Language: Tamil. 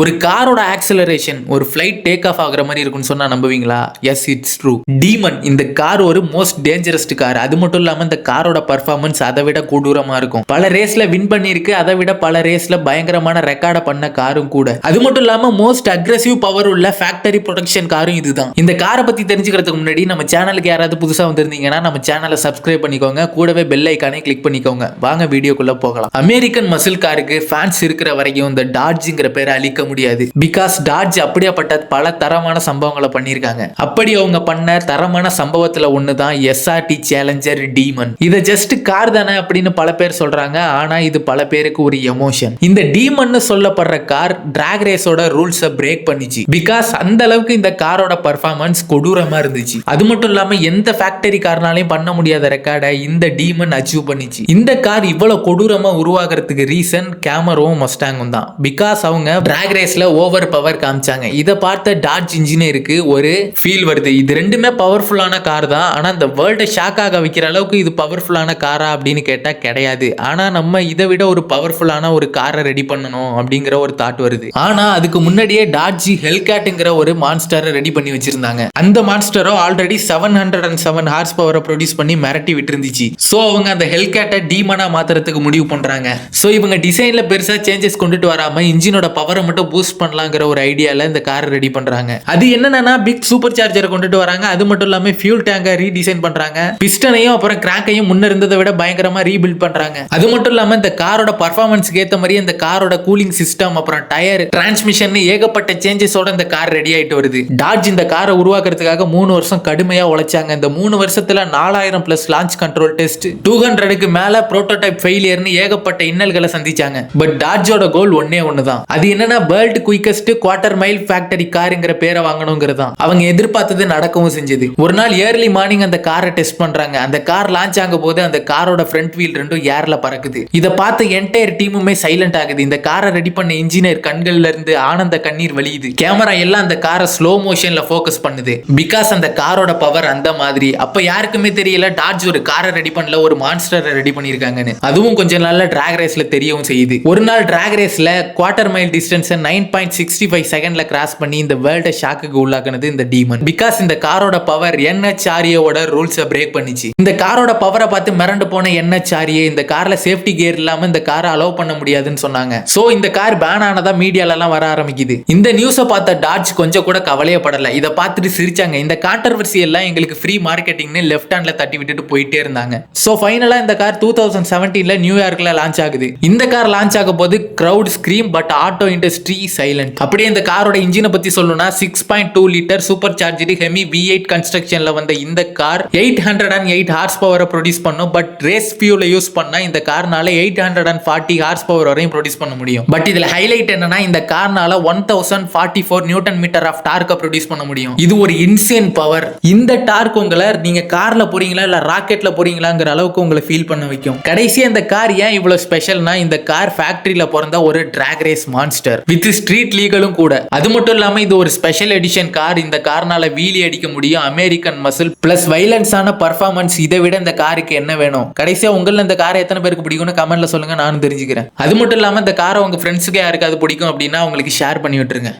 ஒரு காரோட ஆக்சலரேஷன் ஒரு ஃப்ளைட் டேக் ஆஃப் ஆகுற மாதிரி இருக்கும்னு சொன்னா நம்புவீங்களா? எஸ் இட்ஸ் ட்ரூ டீமன் இந்த கார் ஒரு மோஸ்ட் டேஞ்சரஸ்ட் கார் அது மட்டும் இல்லாம இந்த காரோட பர்ஃபார்மன்ஸ் அதை விட கொடூரமா இருக்கும். பல ரேஸ்ல வின் பண்ணிருக்கு அதை விட பல ரேஸ்ல பயங்கரமான ரெக்கார்டை பண்ண காரும் கூட. அது மட்டும் இல்லாம மோஸ்ட் அக்ரஸிவ் பவர் உள்ள ஃபேக்டரி ப்ரொடக்ஷன் காரும் இதுதான். இந்த காரை பத்தி தெரிஞ்சுக்கிறதுக்கு முன்னாடி நம்ம சேனலுக்கு யாராவது புதுசா வந்திருந்தீங்கன்னா நம்ம சேனலை சப்ஸ்கிரைப் பண்ணிக்கோங்க. கூடவே பெல் ஐக்கானே கிளிக் பண்ணிக்கோங்க. வாங்க வீடியோக்குள்ள போகலாம். அமெரிக்கன் மசில் காருக்கு ஃபேன்ஸ் இருக்கிற வரைக்கும் இந்த டாட்ஜுங்கிற பேரை அழிக்க முடியாது. பிகாஸ் டாட்ஜ் அப்படியாப்பட்ட பல தரமான சம்பவங்களை பண்ணியிருக்காங்க. அப்படி அவங்க பண்ண தரமான சம்பவத்துல ஒன்று தான் எஸ்ஆர்டி சேலஞ்சர் டீமன் இதை ஜஸ்ட் கார் தானே அப்படின்னு பல பேர் சொல்றாங்க. ஆனா இது பல பேருக்கு ஒரு எமோஷன் இந்த டீமன் சொல்லப்படுற கார் டிராக் ரேஸோட ரூல்ஸை பிரேக் பண்ணிச்சு. பிகாஸ் அந்த அளவுக்கு இந்த காரோட பர்ஃபார்மன்ஸ் கொடூரமா இருந்துச்சு. அது மட்டும் இல்லாம எந்த ஃபேக்டரி கார்னாலையும் பண்ண முடியாத ரெக்கார்டை இந்த டீமன் அச்சீவ் பண்ணிச்சு. இந்த கார் இவ்வளவு கொடூரமா உருவாகிறதுக்கு ரீசன் கேமராவும் மஸ்டாங்கும் தான். பிகாஸ் அவங்க டிராக் ரேஸ்ல ஓவர் பவர் காமிச்சாங்க. இதை பார்த்த டாட்ஜ் இன்ஜினியருக்கு ஒரு ஃபீல் வருது. இது ரெண்டுமே பவர்ஃபுல்லான கார் தான். ஆனா இந்த வேர்ல்டை ஷாக் ஆக வைக்கிற அளவுக்கு இது பவர்ஃபுல்லான காரா அப்படின்னு கேட்டா கிடையாது. ஆனா நம்ம இதை விட ஒரு பவர்ஃபுல்லான ஒரு காரை ரெடி பண்ணணும் அப்படிங்கிற ஒரு தாட் வருது. ஆனா அதுக்கு முன்னாடியே டாட்ஜி ஹெல்கேட்டுங்கிற ஒரு மான்ஸ்டரை ரெடி பண்ணி வச்சிருந்தாங்க. அந்த மான்ஸ்டரோ already seven hundred and seven horse பவரை ப்ரொடியூஸ் பண்ணி மிரட்டி விட்டு இருந்துச்சு ஸோ அவங்க அந்த ஹெல்கேட்டை டீமனா மாத்துறதுக்கு முடிவு பண்றாங்க. ஸோ இவங்க டிசைன்ல பெருசா சேஞ்சஸ் கொண்டுட்டு வராம இன்ஜினோட பவரை மட்டும் பூஸ்ட் பண்ணலாங்கிற ஒரு ஐடியால இந்த காரை ரெடி பண்றாங்க. அது என்னன்னா பிக் சூப்பர் சார்ஜரை கொண்டுட்டு வராங்க. அது மட்டும் இல்லாம ஃபியூல் டேங்கை ரீடிசைன் பண்றாங்க. பிஸ்டனையும் அப்புறம் கிராக்கையும் முன்ன இருந்ததை விட பயங்கரமா ரீபில்ட் பண்றாங்க. அது மட்டும் இல்லாம இந்த காரோட பர்ஃபார்மன்ஸ்க்கு ஏத்த மாதிரி இந்த காரோட கூலிங் சிஸ்டம் அப்புறம் டயர் டிரான்ஸ்மிஷன் ஏகப்பட்ட சேஞ்சஸோட இந்த கார் ரெடி ஆயிட்டு வருது. டாட்ஜ் இந்த காரை உருவாக்குறதுக்காக மூணு வருஷம் கடுமையா உழைச்சாங்க. இந்த மூணு வருஷத்துல நாலாயிரம் plus launch control test two ஹண்ட்ரடுக்கு மேல ப்ரோட்டோடைப் ஃபெயிலியர்னு ஏகப்பட்ட இன்னல்களை சந்திச்சாங்க. பட் டாட்ஜோட கோல் ஒன்னே ஒன்று தான் அது என்னன்னா world quickest quarter mile factory காருங்கிற பேரை வாங்கணுங்கிறது தான் அவங்க எதிர்பார்த்தது நடக்கவும் செஞ்சது. ஒரு நாள் ஏர்லி மார்னிங் அந்த காரை டெஸ்ட் பண்றாங்க. அந்த கார் லான்ச் ஆகும் போது அந்த காரோட ஃப்ரண்ட் வீல் ரெண்டும் ஏர்ல பறக்குது. இதை பார்த்து என்டையர் டீமுமே சைலண்ட் ஆகுது. இந்த காரை ரெடி பண்ண இன்ஜினியர் கண்கள்ல இருந்து ஆனந்த கண்ணீர் வழியுது. கேமரா எல்லாம் அந்த காரை ஸ்லோ மோஷன்ல ஃபோக்கஸ் பண்ணுது. பிகாஸ் அந்த காரோட பவர் அந்த மாதிரி. அப்ப யாருக்குமே தெரியல டாட்ஜ் ஒரு காரை ரெடி பண்ணல ஒரு மான்ஸ்டரை ரெடி பண்ணிருக்காங்கன்னு அதுவும் கொஞ்சம் நாள்ல டிராக் ரேஸ்ல தெரியவும் செய்யுது. ஒரு நாள் டிராக் ரேஸ்ல quarter mile distance nine point sixty five செகண்டில் கிராஸ் பண்ணி இந்த வேர்ல்டை ஷாக்குக்கு உள்ளாக்குனது இந்த டீமன் பிகாஸ் இந்த காரோட பவர் என்ஹெச்ஆர்ஏவோட ரூல்ஸை பிரேக் பண்ணிச்சு. இந்த காரோட பவரை பார்த்து மிரண்டு போன என்ஹெச்ஆர்ஏ இந்த காரில் சேஃப்டி கியர் இல்லாமல் இந்த காரை அலோவ் பண்ண முடியாதுன்னு சொன்னாங்க. ஸோ இந்த கார் பேன் ஆனதா மீடியால வர ஆரம்பிக்குது. இந்த நியூஸை பார்த்த டாட்ஜ் கொஞ்சம் கூட கவலையப்படலை. இதை பார்த்துட்டு சிரிச்சாங்க. இந்த கான்ட்ரவர்சி எல்லாம் எங்களுக்கு ஃப்ரீ மார்க்கெட்டிங்னு லெஃப்ட் ஹேண்டில் தட்டி விட்டுட்டு போயிட்டே இருந்தாங்க. ஸோ ஃபைனலாக இந்த கார் டூ தௌசண்ட் செவன்டீனில் நியூயார்க்கில் லான்ச் ஆகுது. இந்த கார் லான்ச் ஆகும் போது crowd scream but auto industry silent அப்படியே இந்த காரோட இன்ஜினை பத்தி சொல்லணும்னா six point two litre super charge Hemi V eight கன்ஸ்ட்ரக்ஷன்ல வந்த இந்த car eight hundred and eight horse பவரை ப்ரொடியூஸ் பண்ணும். பட் ரேஸ் ஃபியூல யூஸ் பண்ணா இந்த கார்னால eight hundred and forty horse power வரையும் ப்ரொடியூஸ் பண்ண முடியும். பட் இதுல ஹைலைட் என்னன்னா இந்த கார்னால one thousand forty four newton metre of டார்க்கை produce பண்ண முடியும். இது ஒரு இன்சேன் பவர் இந்த டார்க் உங்களை நீங்க கார்ல போறீங்களா இல்ல ராக்கெட்ல போறீங்களாங்கிற அளவுக்கு உங்களை ஃபீல் பண்ண வைக்கும். கடைசியா இந்த கார் ஏன் இவ்வளவு ஸ்பெஷல்னா இந்த கார் ஃபேக்டரியில பிறந்த ஒரு drag race monster with street லீகலும் கூட. அது மட்டும் இல்லாம இது ஒரு ஸ்பெஷல் எடிஷன் கார் இந்த கார்னால வீலி அடிக்க முடியும். அமெரிக்கன் மசில் பிளஸ் வைலன்ஸான பர்ஃபார்மன்ஸ் இதை விட இந்த காருக்கு என்ன வேணும்? கடைசியா உங்கள இந்த காரை எத்தனை பேருக்கு பிடிக்கும்னு கமெண்ட்ல சொல்லுங்க. நானும் தெரிஞ்சுக்கிறேன். அது மட்டும் இல்லாம இந்த காரை உங்க ஃப்ரெண்ட்ஸுக்கு யாருக்காவது பிடிக்கும் அப்படின்னா உங்களுக்கு ஷேர் பண்ணி விட்டுருங்க.